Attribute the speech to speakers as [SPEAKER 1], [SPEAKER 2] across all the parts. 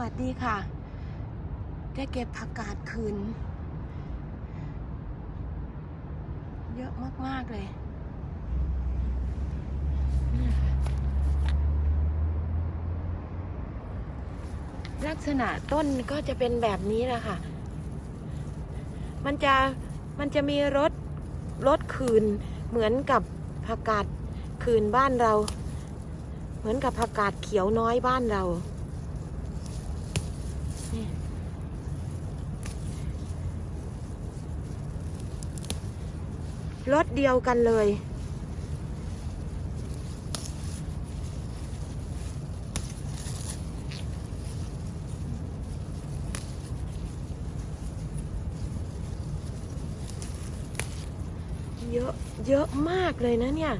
[SPEAKER 1] วัสดีค่ะ ได้เก็บผักกาดคืน เยอะมาก ๆ เลยเนี่ยลักษณะต้นก็จะเป็นแบบนี้แหละค่ะ มันจะมันจะมีรสรสคืนเหมือนกับผักกาดคืนบ้านเรา เหมือนกับผักกาดเขียวน้อยบ้านเรา รถเดียวกันเลย เยอะ เยอะมากเลยนะเนี่ย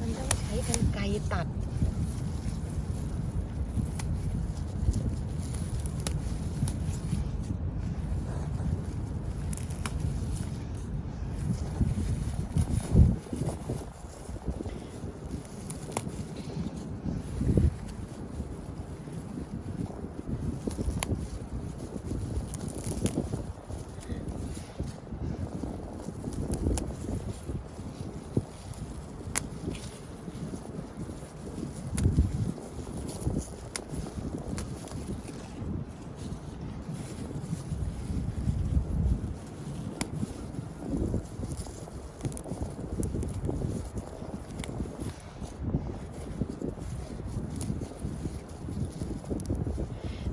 [SPEAKER 1] มันต้องใช้ กันไกรตัด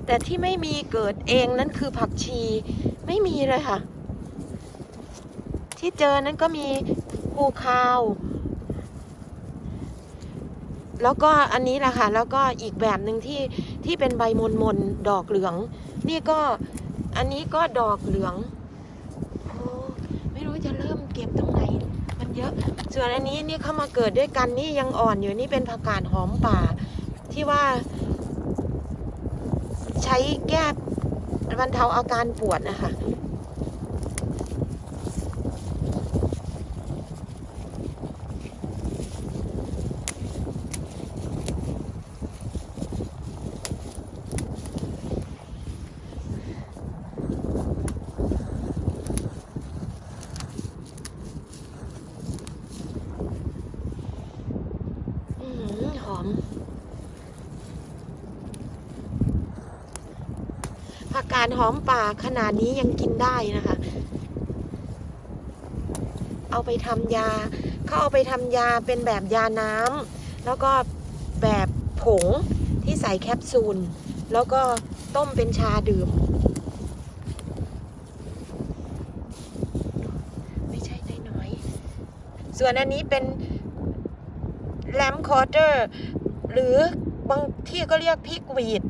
[SPEAKER 1] แต่ที่ไม่มีเกิดเองนั่นคือผักชีไม่มีเลยค่ะ ที่เจอนั้นก็มีภูคาว แล้วก็อันนี้แหละค่ะ แล้วก็อีกแบบหนึ่งที่ที่เป็นใบมนมนดอกเหลือง นี่ก็อันนี้ก็ดอกเหลืองโอ้ไม่รู้จะเริ่มเก็บตรงไหน มันเยอะ ส่วนอันนี้นี่เข้ามาเกิดด้วยกันนี่ยังอ่อนอยู่นี่เป็นผักกาดหอมป่า ที่ว่า ใช้แก้บรรเทาอาการปวดนะคะ อืมหอม ผักกาดหอมป่าขนาดนี้ยังกินได้นะคะ เอาไปทำยาเขาเอาไปทำยาเป็นแบบยาน้ำแล้วก็แบบผงที่ใส่แคปซูล แล้วก็ต้มเป็นชาดื่ม ไม่ใช่น้อยๆส่วนอันนี้เป็นแลมคอร์เตอร์ หรือบางที่ก็เรียกพริกหวีด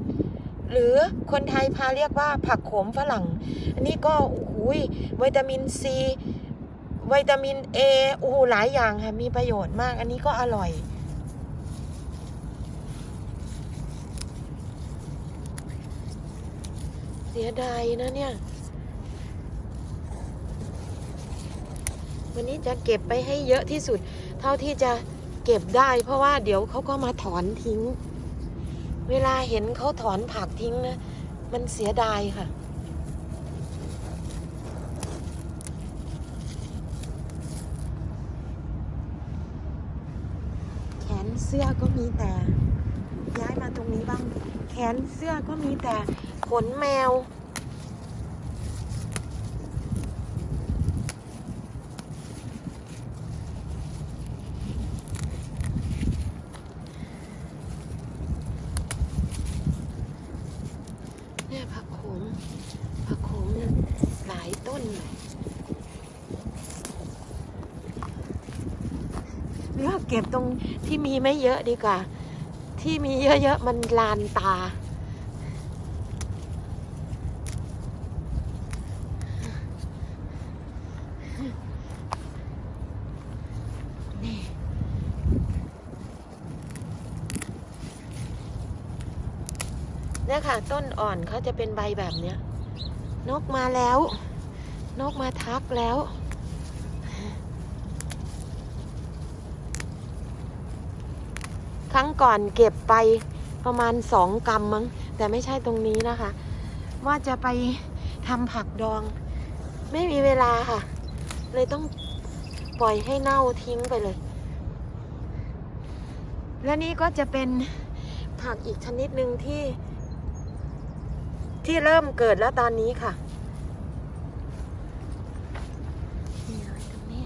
[SPEAKER 1] หรือคนไทยพาเรียกว่าผักโขมฝรั่ง อันนี้ก็โอ้ยวิตามินซีวิตามินเอโอ้โหหลายอย่างค่ะ มีประโยชน์มาก อันนี้ก็อร่อย เสียดายนะเนี่ย วันนี้จะเก็บไปให้เยอะที่สุด เท่าที่จะเก็บได้ เพราะว่าเดี๋ยวเขาก็มาถอนทิ้ง เวลาเห็นเขาถอนผักทิ้งนะ มันเสียดายค่ะ แขนเสื้อก็มีแต่ ย้ายมาตรงนี้บ้าง แขนเสื้อก็มีแต่ขนแมว เนี่ยผักโขมผักโขมเนี่ยหลายต้นเลย เก็บตรงที่มีไม่เยอะดีกว่า ที่มีเยอะๆมันลานตา เนี่ยค่ะ ต้นอ่อนเขาจะเป็นใบแบบเนี้ย นกมาแล้ว นกมาทักแล้ว ครั้งก่อนเก็บไปประมาณสองกำมั้ง แต่ไม่ใช่ตรงนี้นะคะ ว่าจะไปทำผักดอง ไม่มีเวลาค่ะ เลยต้องปล่อยให้เน่าทิ้งไปเลย และนี่ก็จะเป็นผักอีกชนิดหนึ่งที่ ที่เริ่มเกิดแล้วตอนนี้ค่ะนี่เลยตรงนี้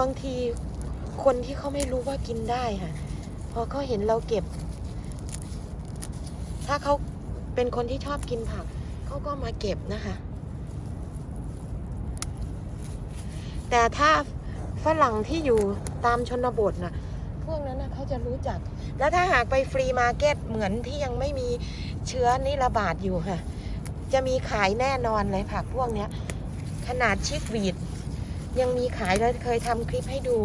[SPEAKER 1] บางทีคนที่เขาไม่รู้ว่ากินได้ค่ะ พอเขาเห็นเราเก็บ ถ้าเขาเป็นคนที่ชอบกินผัก เขาก็มาเก็บนะคะ แต่ถ้าฝรั่งที่อยู่ตามชนบทน่ะ พวกนั้นนะเขาจะรู้จัก แล้วถ้าหากไปฟรีมาร์เก็ตเหมือนที่ยังไม่มีเชื้อนี่ระบาดอยู่ค่ะ จะมีขายแน่นอนเลยผักพวกเนี้ย ขนาดชิควีด ยังมีขายแล้วเคยทำคลิปให้ดู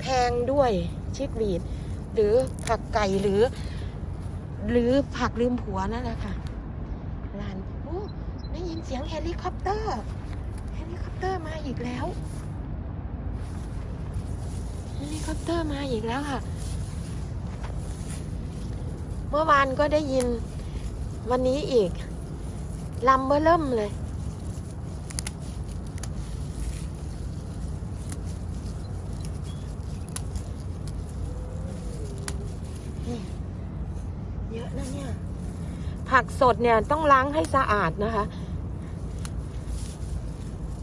[SPEAKER 1] แพงด้วยชิควีดหรือผักไก่หรือ หรือผักลืมผัวนั่นแหละค่ะลานโอ้ได้ยินเสียงเฮลิคอปเตอร์เฮลิคอปเตอร์มาอีกแล้วเฮลิคอปเตอร์มาอีกแล้วค่ะ เมื่อวานก็ได้ยินวันนี้อีกลำเบอเริ่มเลย นี่เยอะนะเนี่ย ผักสดเนี่ยต้องล้างให้สะอาดนะคะ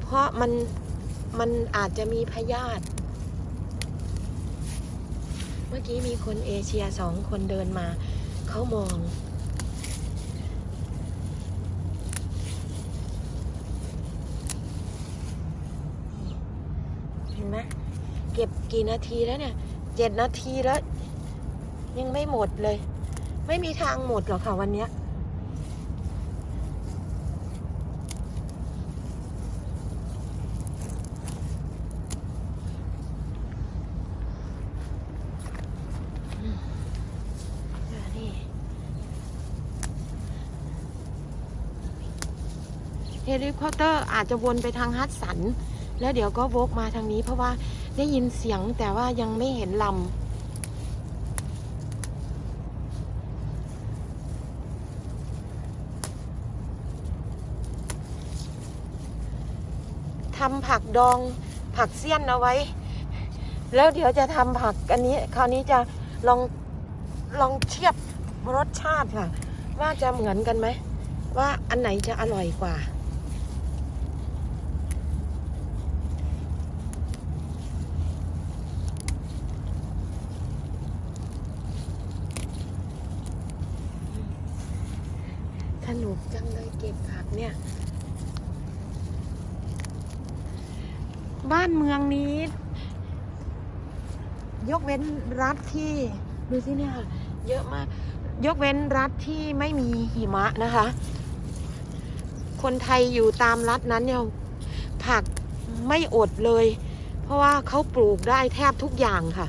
[SPEAKER 1] เพราะมันมันอาจจะมีพยาธิเมื่อกี้มีคนเอเชียสองคนเดินมา เขามอง เห็นไหมเก็บกี่นาทีแล้วเนี่ยเจ็ดนาทีแล้ว ยังไม่หมดเลย ไม่มีทางหมดหรอกค่ะวันเนี้ยอืมเดี๋ยวนี่ เฮลิคอปเตอร์อาจจะวนไปทางฮัตสัน แล้วเดี๋ยวก็วกมาทางนี้เพราะว่าได้ยินเสียงแต่ว่ายังไม่เห็นลำทำผักดองผักเสี้ยนเอาไว้ แล้วเดี๋ยวจะทำผักอันนี้ คราวนี้จะลองลองเทียบรสชาติค่ะ ว่าจะเหมือนกันไหม ว่าอันไหนจะอร่อยกว่า สนุกจังเลยเก็บผักเนี่ย บ้านเมืองนี้ ยกเว้นรัฐที่ดูสิเนี่ยค่ะเยอะมาก ยกเว้นรัฐที่ไม่มีหิมะนะคะ คนไทยอยู่ตามรัฐนั้นเนี่ยผักไม่อดเลย เพราะว่าเขาปลูกได้แทบทุกอย่างค่ะ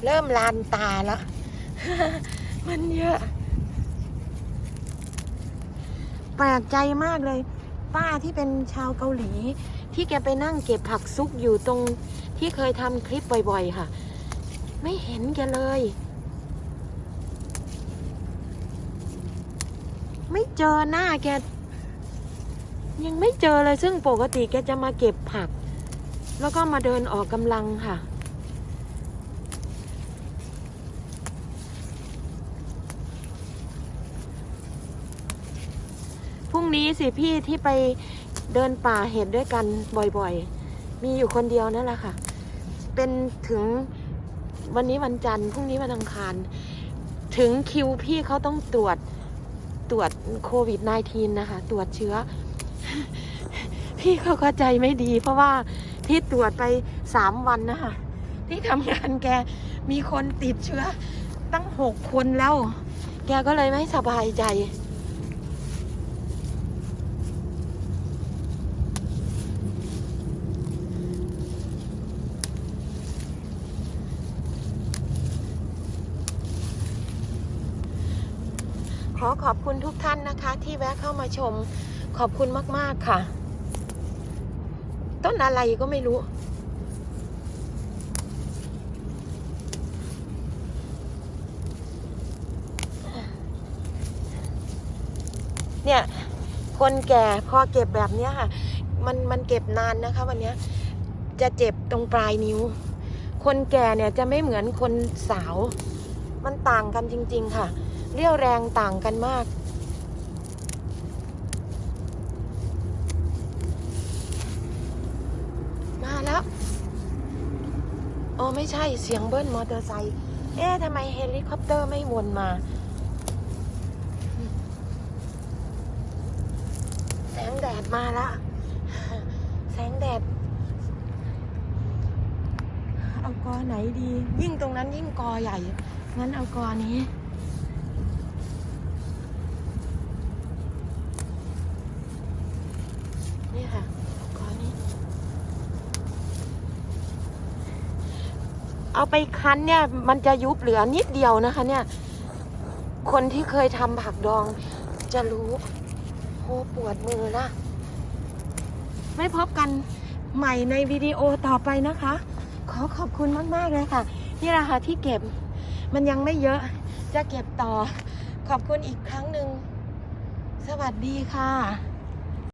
[SPEAKER 1] เริ่มลานตาแล้ว มันเยอะ แปลกใจมากเลย ป้าที่เป็นชาวเกาหลี ที่แกไปนั่งเก็บผักซุกอยู่ตรงที่เคยทำคลิปบ่อยๆ ค่ะ ไม่เห็นแกเลย ไม่เจอหน้าแก ยังไม่เจอเลยซึ่งปกติแกจะมาเก็บผัก แล้วก็มาเดินออกกำลังค่ะ พรุ่ง นี้สิพี่ที่ไปเดินป่าเห็ดด้วยกันบ่อยๆ มีอยู่คนเดียวนั่นแหละค่ะ เป็นถึงวันนี้วันจันทร์พรุ่งนี้วันอังคาร ถึงคิวพี่เขาต้องตรวจตรวจโควิด -19 นะคะ ตรวจเชื้อ พี่เขาก็ใจไม่ดี เพราะว่าที่ตรวจไปสามวันนะคะที่ทำงานแกมีคนติดเชื้อตั้งหกคนแล้ว แกก็เลยไม่สบายใจ ขอบคุณทุกท่านนะคะ ที่แวะเข้ามาชมขอบคุณมาก ๆ ค่ะ ต้นอะไรก็ไม่รู้ เนี่ย คนแก่พอเก็บแบบเนี้ยค่ะ มันมันเก็บนานนะคะ วันเนี้ยจะเจ็บตรงปลายนิ้ว คนแก่เนี่ยจะไม่เหมือนคนสาว มันต่างกันจริง ๆ ค่ะ เรี่ยวแรงต่างกันมาก มาแล้วโอ้ไม่ใช่เสียงเบิ้ลมอเตอร์ไซค์เอ๊ะทำไมเฮลิคอปเตอร์ไม่วนมา แสงแดดมาละแสงแดดเอากอไหนดี ยิ่งตรงนั้นยิ่งกอใหญ่ งั้นเอากอนี้นี่ค่ะกอนี้ เอาไปคั้นเนี่ยมันจะยุบเหลือนิดเดียวนะคะ เนี่ย คนที่เคยทำผักดองจะรู้โหปวดมือละไม่พบกันใหม่ในวิดีโอต่อไปนะคะ ขอขอบคุณมาก ๆ เลยค่ะ นี่แหละค่ะที่เก็บมันยังไม่เยอะจะเก็บต่อ ขอบคุณอีกครั้งหนึ่ง สวัสดีค่ะ